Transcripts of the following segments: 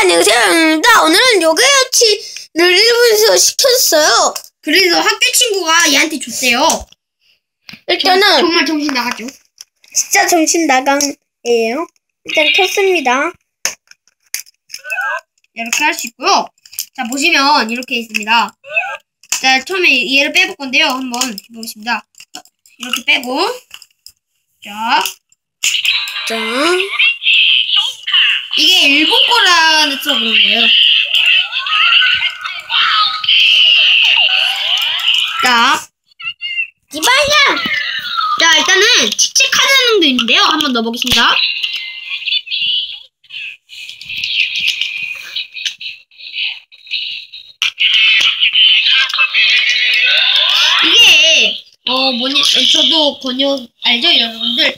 안녕하세요. 나 오늘은 요괴여치를 일본에서 시켰어요. 그래서 학교 친구가 얘한테 줬대요. 일단은 정말 정신 나갔죠. 진짜 정신 나강이에요. 일단 켰습니다. 이렇게 할 수 있고요. 자 보시면 이렇게 있습니다. 자 처음에 얘를 빼볼 건데요. 한번 해보겠습니다. 이렇게 빼고 자 일본 그런 거예요. 자, 이봐야. 자 일단은 칙칙하다는도 있는데요. 한번 넣어보겠습니다. 이게 어 뭐냐 저도 권유 알죠 여러분들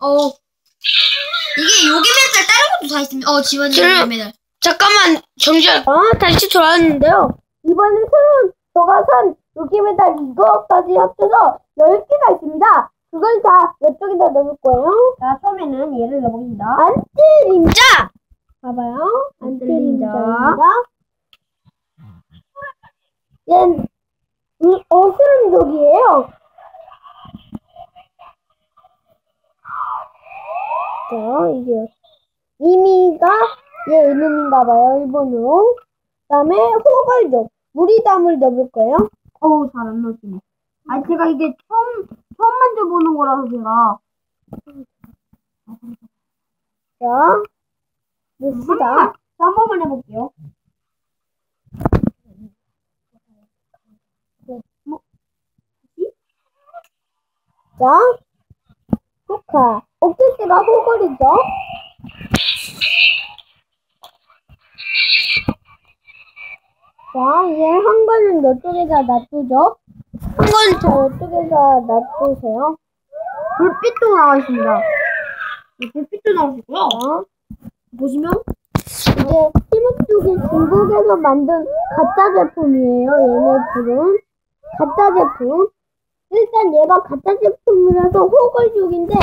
어 이게 요기 메달 다른 것도 다 있습니다. 어 지원이 요기 메달 잠깐만 정지할. 어, 다시 돌아왔는데요. 이번에 새로운 저가산 요기메달 이거까지 합쳐서 10개가 있습니다. 그걸 다 이쪽에다 넣을 거예요. 자 처음에는 얘를 넣어보겠습니다. 안뜨림자! 봐봐요. 안뜨림자. 얘는 이 어스름족이에요. 자, 이게 미미가 얘 이름인가 봐요, 일본어로. 그 다음에 호걸족, 무리담을 넣을 거예요. 어우 잘 안 넣어지네. 아 제가 이게 처음 처음 만져보는 거라서 제가 자. 번만 한 번만 해볼게요. 자, 호카. 옥테스가 호걸이죠. 자, 얘한 거는 이쪽에다 놔두죠. 한건저 이쪽에다 놔두세요. 불빛도 나와 있습니다. 네, 불빛도 있고요. 자, 보시면 이게 티모쪽이 중국에서 만든 가짜 제품이에요. 얘네 둘은. 가짜 제품. 일단 얘가 가짜 제품이라서 호걸족인데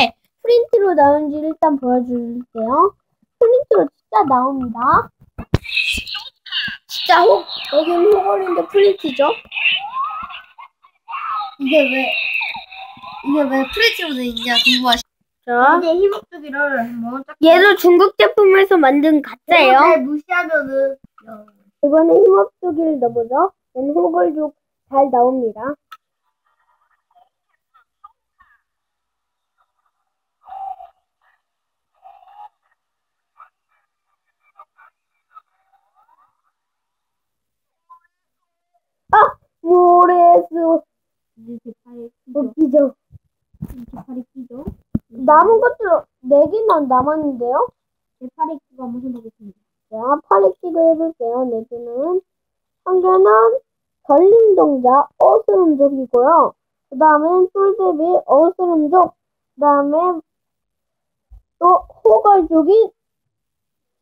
프린트로 나온지 일단 보여줄게요. 프린트로 진짜 나옵니다. 진짜 호, 여기는 호걸인데 프린트죠? 이게 왜 이게 왜 프레치로 돼 있냐 궁금하시. 자, 이제 희목두기를 한번 딱. 얘도 중국 제품에서 만든 가짜예요. 잘 무시하면은 어, 이번에 힘업조기를 넣어보죠. 얘는 호걸족 잘 나옵니다. 아! 모래수 이제 제 팔에 웃기죠? 제 팔에 끼죠. 남은 것들 4개나 남았는데요? 제 한번 해보겠습니다. 자, 팔에 끼고 해볼게요. 4개는. 한 개는 걸림 동작 어스름족이고요. 그 다음에 쫄대비 어스름족. 그 다음에 또 호걸족이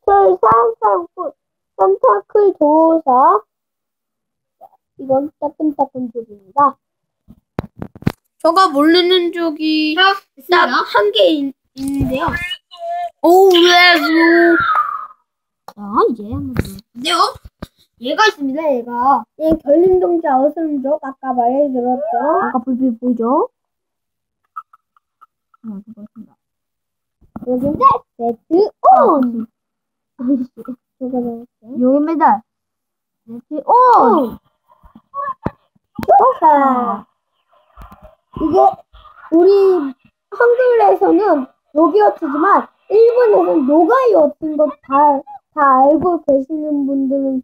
설상상풀 산타클 도사. 이건 따끈따끈 족입니다. 저가 모르는 됐습니다. 딱한 개 있는데요. 오, 왜요? 자, 이제 한번 근데요. 얘가 있습니다. 얘가 얘 결림동자 어스름족 아까 말해드렸죠. 아까 불빛 보이죠? 한번 해보겠습니다. 여기인데 세트 온. 아이씨, 넣을게. 요기 메달. 이렇게 오. 자, 이게 우리 한글에서는 요기어트지만 일본에서는 노가이어트인 거다다 알고 계시는 분들은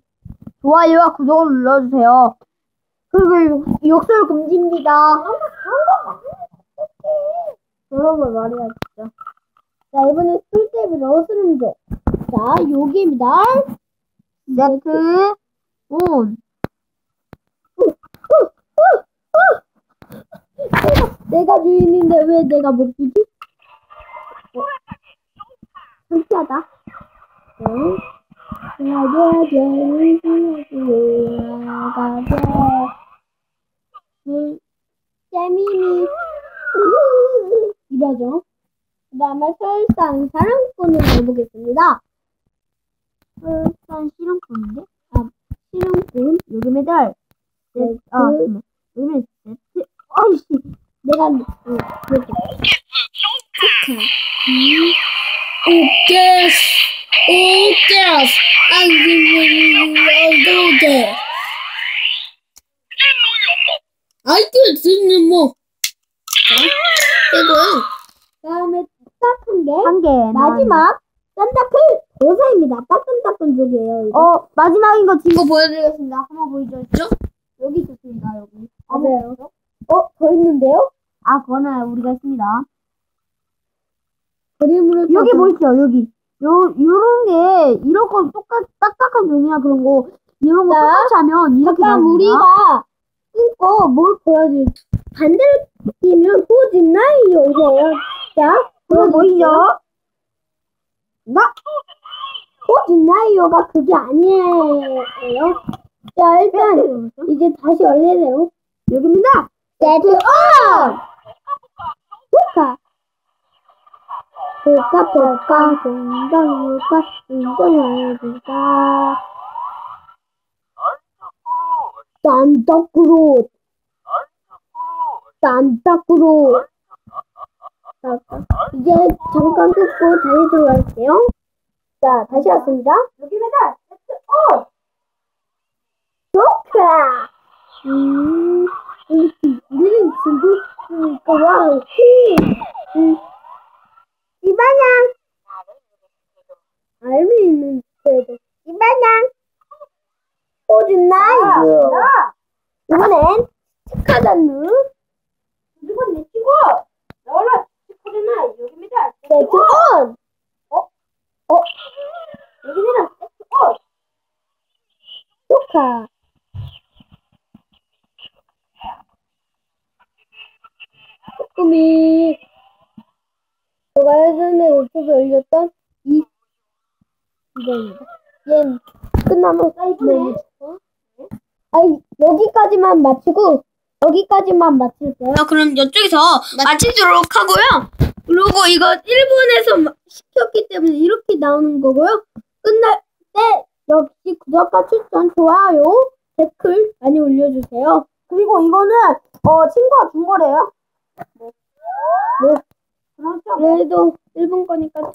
좋아요와 구독을 눌러주세요. 그리고 욕설 금지입니다. 그런 걸 말해야 진짜. 자, 이번에 술대비 러스름족. 자, 여기입니다. 세트 온. 내가, 주인인데 왜 내가 못 주지? 어? 창피하다. 응? 가자. 물, 재미미. 이러죠. 그 다음에 설상 사랑꾼을 해보겠습니다. 설상 여기 메달. 네, 아, 잠깐만. 여기는 세트. 아이씨. 내가. I will go there. 아이들 쓰는 뭐. 이거요. 다음에 딱한 개. 한 개. 마지막. 썬다클 도사입니다. 따끈따끈 쪽이에요. 이거. 어, 마지막인 거 지금 보여드리겠습니다. 한번 보여주시죠. 여기 있었습니다, 여기. 맞아요. 어, 더 있는데요? 아, 그거는 우리가 했습니다. 그림으로. 여기 보이시죠, 여기. 요, 요런 게, 이런 거 똑같, 딱딱한 종이나 그런 거, 이런 거 똑같이 하면 이렇게 나옵니다. 우리가 끊고 뭘 보여줄지 반대로 끼면 호진나이요 이거예요. 자, 그거 보이죠? 나 호진나이요가 그게 아니에요. 자, 일단 이제 다시 원래대로 여기입니다. 세트 온! 볼까? 볼까 볼까 공정볼까 공정해볼까 딴떡으로 딴떡으로 이제 잠깐 끊고 다시 들어갈게요. 자, 다시 왔습니다. 여기 메달 세트 온! 좋다! 음, 우리, 우리는 친구니까 와, 히! 음, 이반양! 알고 있는데도, 이반양! 호준 나이스! 이번엔 치카단루! 이건 내 친구! 나올라! 치카잖아! 여기입니다! 세트 온! 어? 어? 여기는 세트 온! 조카! 조금이 제가 예전에 유튜브에 올렸던 이 이거입니다. 얘는 끝나면 사이즈네. 아니 여기까지만 맞추고 여기까지만 맞출게요. 자, 그럼 이쪽에서 마치도록 하고요. 그리고 이거 일본에서 시켰기 때문에 이렇게 나오는 거고요. 끝날 때 역시 구독과 추천, 좋아요, 댓글 많이 올려주세요. 그리고 이거는 어 친구가 준 거래요. 뭐, 뭐, 그래도 일본 거니까